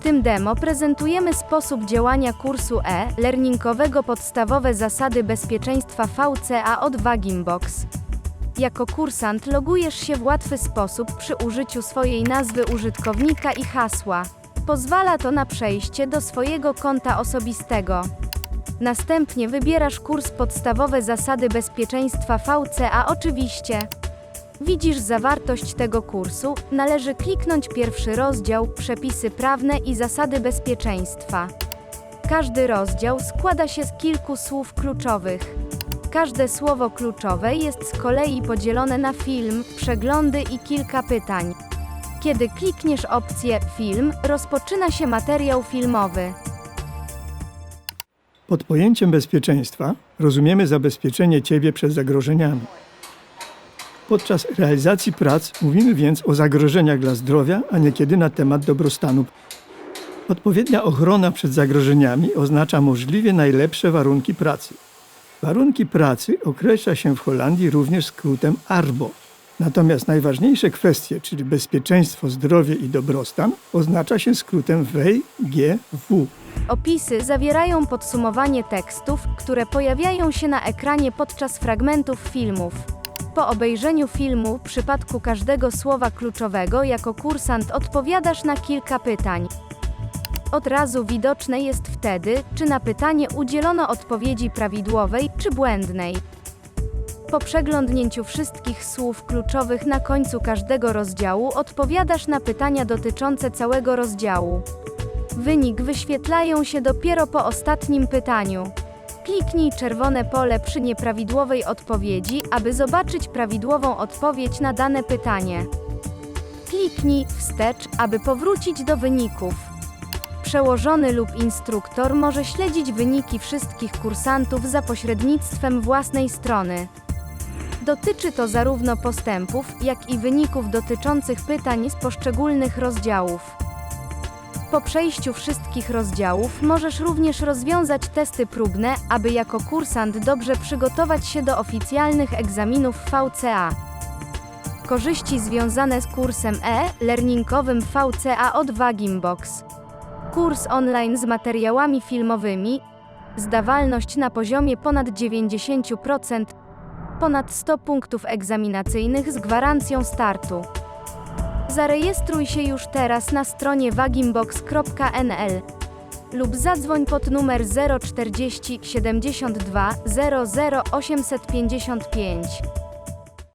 tym demo prezentujemy sposób działania kursu e-learningowego Podstawowe zasady bezpieczeństwa VCA od Wagimbox. Jako kursant logujesz się w łatwy sposób przy użyciu swojej nazwy użytkownika i hasła. Pozwala to na przejście do swojego konta osobistego. Następnie wybierasz kurs Podstawowe zasady bezpieczeństwa VCA oczywiście. Widzisz zawartość tego kursu, należy kliknąć pierwszy rozdział Przepisy prawne i zasady bezpieczeństwa. Każdy rozdział składa się z kilku słów kluczowych. Każde słowo kluczowe jest z kolei podzielone na film, przeglądy i kilka pytań. Kiedy klikniesz opcję Film, rozpoczyna się materiał filmowy. Pod pojęciem bezpieczeństwa rozumiemy zabezpieczenie Ciebie przed zagrożeniami. Podczas realizacji prac mówimy więc o zagrożeniach dla zdrowia, a niekiedy na temat dobrostanu. Odpowiednia ochrona przed zagrożeniami oznacza możliwie najlepsze warunki pracy. Warunki pracy określa się w Holandii również skrótem ARBO. Natomiast najważniejsze kwestie, czyli bezpieczeństwo, zdrowie i dobrostan, oznacza się skrótem WGW. Opisy zawierają podsumowanie tekstów, które pojawiają się na ekranie podczas fragmentów filmów. Po obejrzeniu filmu, w przypadku każdego słowa kluczowego, jako kursant odpowiadasz na kilka pytań. Od razu widoczne jest wtedy, czy na pytanie udzielono odpowiedzi prawidłowej czy błędnej. Po przeglądnięciu wszystkich słów kluczowych na końcu każdego rozdziału odpowiadasz na pytania dotyczące całego rozdziału. Wynik wyświetlają się dopiero po ostatnim pytaniu. Kliknij czerwone pole przy nieprawidłowej odpowiedzi, aby zobaczyć prawidłową odpowiedź na dane pytanie. Kliknij wstecz, aby powrócić do wyników. Przełożony lub instruktor może śledzić wyniki wszystkich kursantów za pośrednictwem własnej strony. Dotyczy to zarówno postępów, jak i wyników dotyczących pytań z poszczególnych rozdziałów. Po przejściu wszystkich rozdziałów możesz również rozwiązać testy próbne, aby jako kursant dobrze przygotować się do oficjalnych egzaminów VCA. Korzyści związane z kursem e-learningowym VCA od Wagimbox. Kurs online z materiałami filmowymi, zdawalność na poziomie ponad 90%, ponad 100 punktów egzaminacyjnych z gwarancją startu. Zarejestruj się już teraz na stronie wagimbox.nl lub zadzwoń pod numer 040 72 00 855.